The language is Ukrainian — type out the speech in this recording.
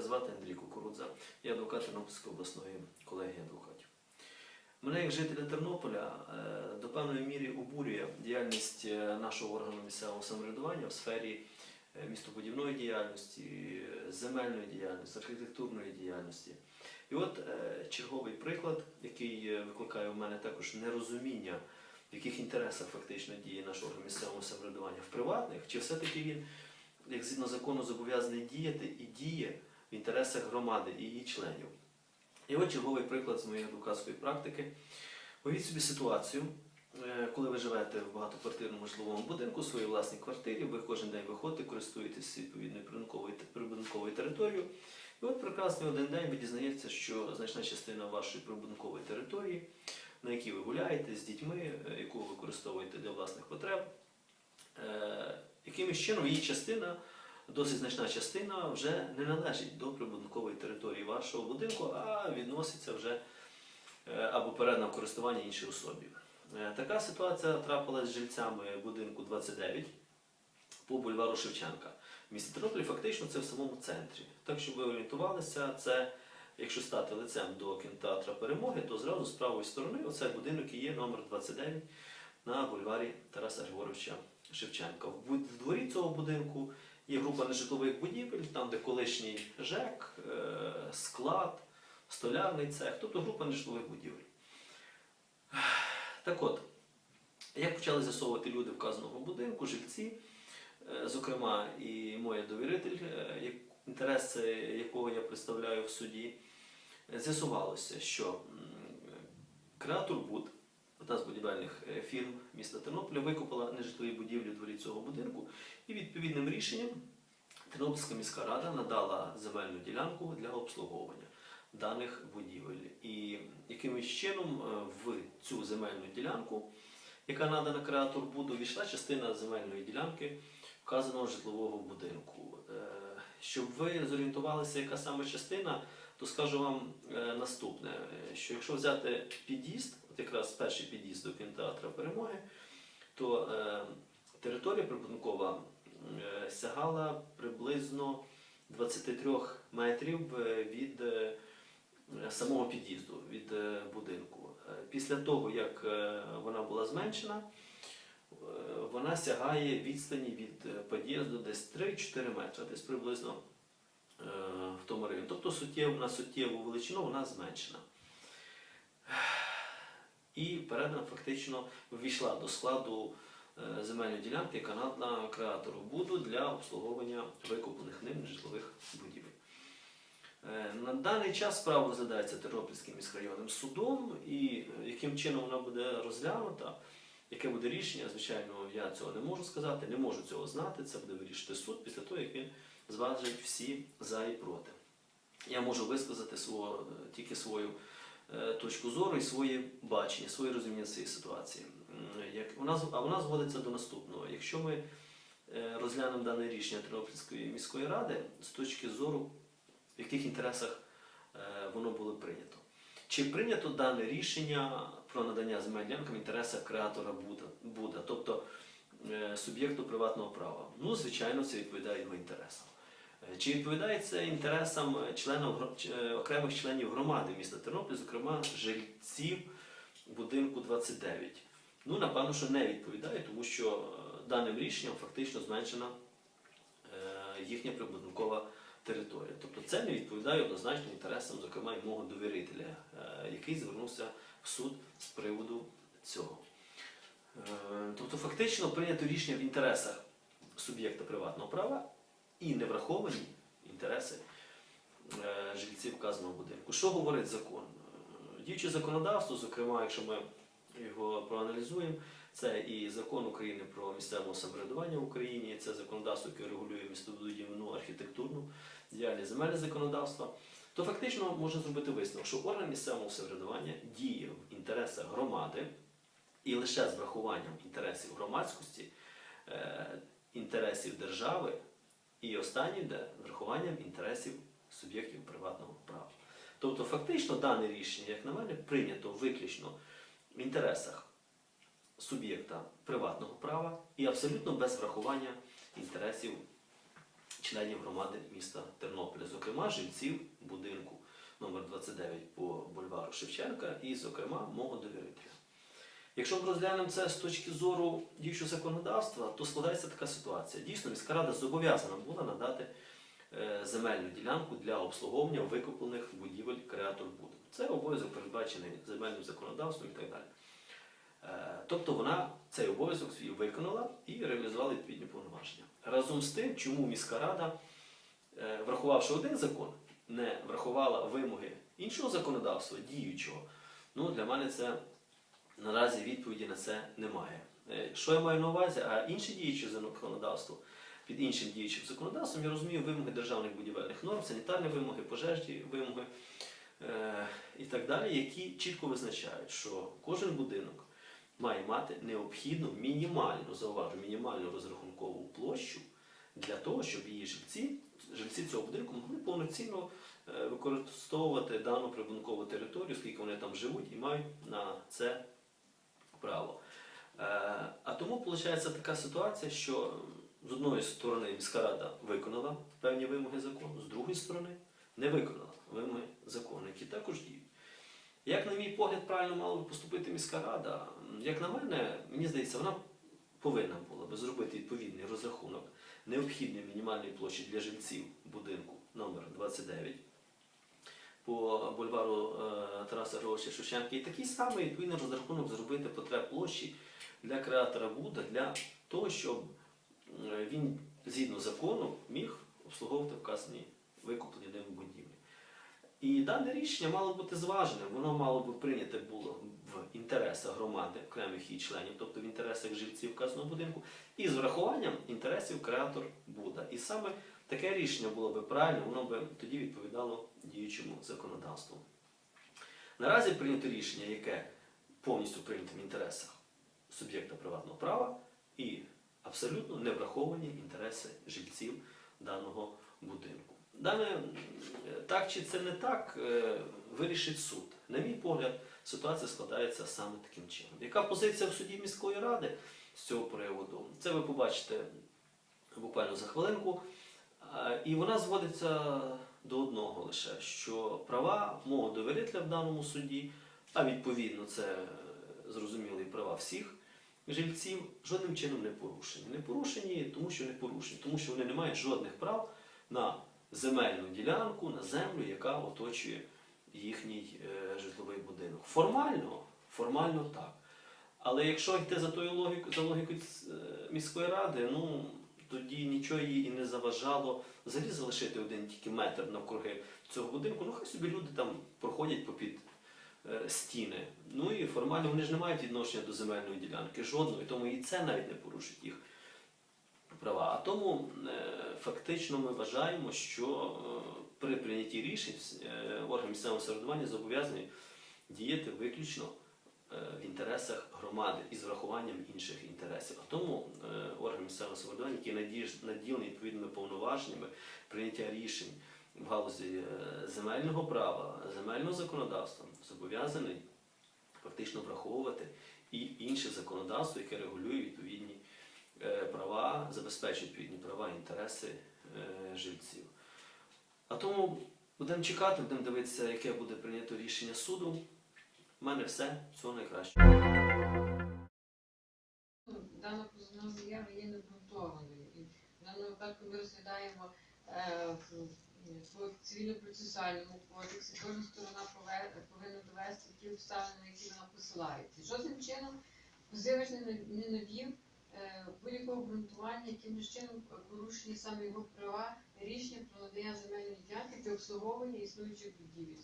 звати Андрій Кукурудза, я адвокат Тернопільської обласної колегії адвокатів. Мене як жителя Тернополя е, до певної міри обурює діяльність е, нашого органу місцевого самоврядування в сфері е, містобудівної діяльності, земельної діяльності, архітектурної діяльності. І от черговий приклад, який викликає в мене також нерозуміння, в яких інтересах фактично діє наш орган місцевого самоврядування в приватних, чи все-таки він, як згідно закону, зобов'язаний діяти і діє в інтересах громади і її членів. І от черговий приклад з моєї адвокатської практики. Уявіть собі ситуацію, е, коли ви живете в багатоквартирному житловому будинку, у своїй власній квартирі, ви кожен день виходите, користуєтесь відповідною прибудинковою, територією. І от прекрасний один день ви дізнаєтеся, що значна частина вашої прибудинкової території, на якій ви гуляєте з дітьми, е, яку ви використовуєте для власних потреб, е, якимось чином її частина, досить значна частина, вже не належить до прибудинкової території вашого будинку, а відноситься вже е, або передана в користування іншій особі. Е, Така ситуація трапилась з жильцями будинку 29 по бульвару Шевченка. В місті Тернополі фактично це в самому центрі. Так, щоб ви орієнтувалися, це якщо стати лицем до кінотеатра перемоги, то зразу з правої сторони оцей будинок і є номер 29 на бульварі Тараса Григоровича Шевченка. В дворі цього будинку є група нежитлових будівель, там, де колишній ЖЕК, е, склад, столярний цех, тобто група нежитлових будівель. Так от, як почали з'ясовувати люди вказаного будинку, жильці, е, зокрема і моя довіритель, е, інтереси якого я представляю в суді, з'ясувалося, що креатор Буд, одна з будівельних е, фірм міста Тернополя, викупила нежитлові будівлі в дворі цього будинку і відповідним рішенням Тернопільська міська рада надала земельну ділянку для обслуговування даних будівель. І якимось чином е, в цю земельну ділянку, яка надана креатор Буду, війшла частина земельної ділянки вказаного житлового будинку. Е, Щоб ви зорієнтувалися, яка саме частина, то скажу вам е, наступне: е, що якщо взяти під'їзд, от якраз перший під'їзд до кінотеатра перемоги, то е, територія прибудинкова сягала приблизно 23 метрів від самого під'їзду, від будинку. Після того, як вона була зменшена, вона сягає відстані від під'їзду десь 3-4 метри, десь приблизно тому районі. Тобто суттєво, на суттєву величину вона зменшена. І передана фактично ввійшла до складу е, земельної ділянки, яка надана креатору Буду для обслуговування викуплених ним житлових будівель. Е, На даний час справа розглядається Тернопільським міськрайонним судом, і е, яким чином вона буде розглянута, яке буде рішення, звичайно, я цього не можу сказати, не можу цього знати. Це буде вирішити суд після того, як він зважить всі за і проти. Я можу висказати свого, е, тільки свою е, точку зору і своє бачення, своє розуміння цієї ситуації. Як, вона, з- а вона зводиться до наступного. Якщо ми е, розглянемо дане рішення Тернопільської міської ради з точки зору, в яких інтересах воно було прийнято. Чи прийнято дане рішення про надання в інтересах креатора Буда, Буда тобто суб'єкту приватного права? Ну, звичайно, це відповідає його інтересам. Чи відповідає це інтересам членів, е, окремих членів громади міста Тернопіль, зокрема жильців будинку 29? Ну, напевно, що не відповідає, тому що е, даним рішенням фактично зменшена е, їхня прибудинкова територія. Тобто це не відповідає однозначно інтересам, зокрема, і мого довірителя, який звернувся в суд з приводу цього. Тобто, фактично прийнято рішення в інтересах суб'єкта приватного права і не враховані інтереси е, жильців вказаного будинку. Що говорить закон? Е, Діюче законодавство, зокрема, якщо ми його проаналізуємо, це і закон України про місцеве самоврядування в Україні, це законодавство, яке регулює містобудівну архітектурну діяльність земельне законодавство, то фактично можна зробити висновок, що орган місцевого самоврядування діє в інтересах громади і лише з врахуванням інтересів громадськості, е, інтересів держави, і останнє де врахуванням інтересів суб'єктів приватного права. Тобто, фактично, дане рішення, як на мене, прийнято виключно в інтересах суб'єкта приватного права і абсолютно без врахування інтересів членів громади міста Тернополя, зокрема жильців будинку номер 29 по бульвару Шевченка і, зокрема, мого довірителя. Якщо ми розглянемо це з точки зору діючого законодавства, то складається така ситуація. Дійсно, міська рада зобов'язана була надати е, земельну ділянку для обслуговування викуплених будівель креатор буде. Це обов'язок передбачений земельним законодавством і так далі. Е, Тобто вона цей обов'язок свій виконала і реалізувала відповідні повноваження. Разом з тим, чому міська рада, е, врахувавши один закон, не врахувала вимоги іншого законодавства, діючого, ну для мене це наразі відповіді на це немає. Е, Що я маю на увазі? А інше діюче законодавство, під іншим діючим законодавством, я розумію вимоги державних будівельних норм, санітарні вимоги, пожежні вимоги е, і так далі, які чітко визначають, що кожен будинок має мати необхідну мінімальну, зауважу, мінімальну розрахункову площу для того, щоб її жильці, жильці цього будинку могли повноцінно е, використовувати дану прибудинкову територію, оскільки вони там живуть і мають на це тому виходить така ситуація, що з одної сторони міська рада виконала певні вимоги закону, з другої сторони не виконала вимоги закону, які також діють. Як, на мій погляд, правильно мала би поступити міська рада, як на мене, мені здається, вона повинна була би зробити відповідний розрахунок необхідної мінімальної площі для жильців будинку номер 29 по бульвару е, Тараса Григоровича Шевченка. І такий самий відповідний розрахунок зробити потреб площі для креатора Буда для того, щоб е, він згідно закону міг обслуговувати вказані викуплені ним будівлі. І дане рішення мало бути зваженим, воно мало би прийняте було в інтересах громади, окремих її членів, тобто в інтересах жильців вказаного будинку, і з врахуванням інтересів креатор Буда. І саме таке рішення було би правильне, воно би тоді відповідало діючому законодавству. Наразі прийнято рішення, яке повністю прийнято в інтересах суб'єкта приватного права і абсолютно не враховані інтереси жильців даного будинку. Дане так чи це не так, е, вирішить суд. На мій погляд, ситуація складається саме таким чином. Яка позиція в суді міської ради з цього приводу? Це ви побачите буквально за хвилинку. І вона зводиться до одного лише, що права мого довірителя в даному суді, а відповідно це е, зрозуміло і права всіх жильців, жодним чином не порушені. Не порушені, тому що не порушені, тому що вони не мають жодних прав на земельну ділянку, на землю, яка оточує їхній е, житловий будинок. Формально, формально так. Але якщо йти за тою логікою, за логікою е, міської ради, ну тоді нічого їй і не заважало взагалі залишити один тільки метр навкруги цього будинку. Ну хай собі люди там проходять попід стіни. Ну і формально вони ж не мають відношення до земельної ділянки жодної, тому і це навіть не порушить їх права. А тому е, фактично ми вважаємо, що е, при прийнятті рішень е, орган місцевого самоврядування зобов'язаний діяти виключно е, в інтересах громади і з врахуванням інших інтересів. А тому е, орган місцевого самоврядування, надіж- наділений відповідними повноваженнями прийняття рішень в галузі е, земельного права, земельного законодавства, зобов'язаний фактично враховувати і інше законодавство, яке регулює відповідні е, права, забезпечує відповідні права і інтереси е, жильців. А тому будемо чекати, будемо дивитися, яке буде прийнято рішення суду. У мене все. Всього найкращого. Дана позовна заява є необґрунтованою. В даному випадку ми розглядаємо по цивільно-процесуальному кодексі. Кожна сторона повинна довести ті обставини, на які вона посилається. Жодним чином позивач не нав- навів е, будь-якого обґрунтування, яким чином порушені саме його права, рішення про надання земельної ділянки та обслуговування існуючих будівель.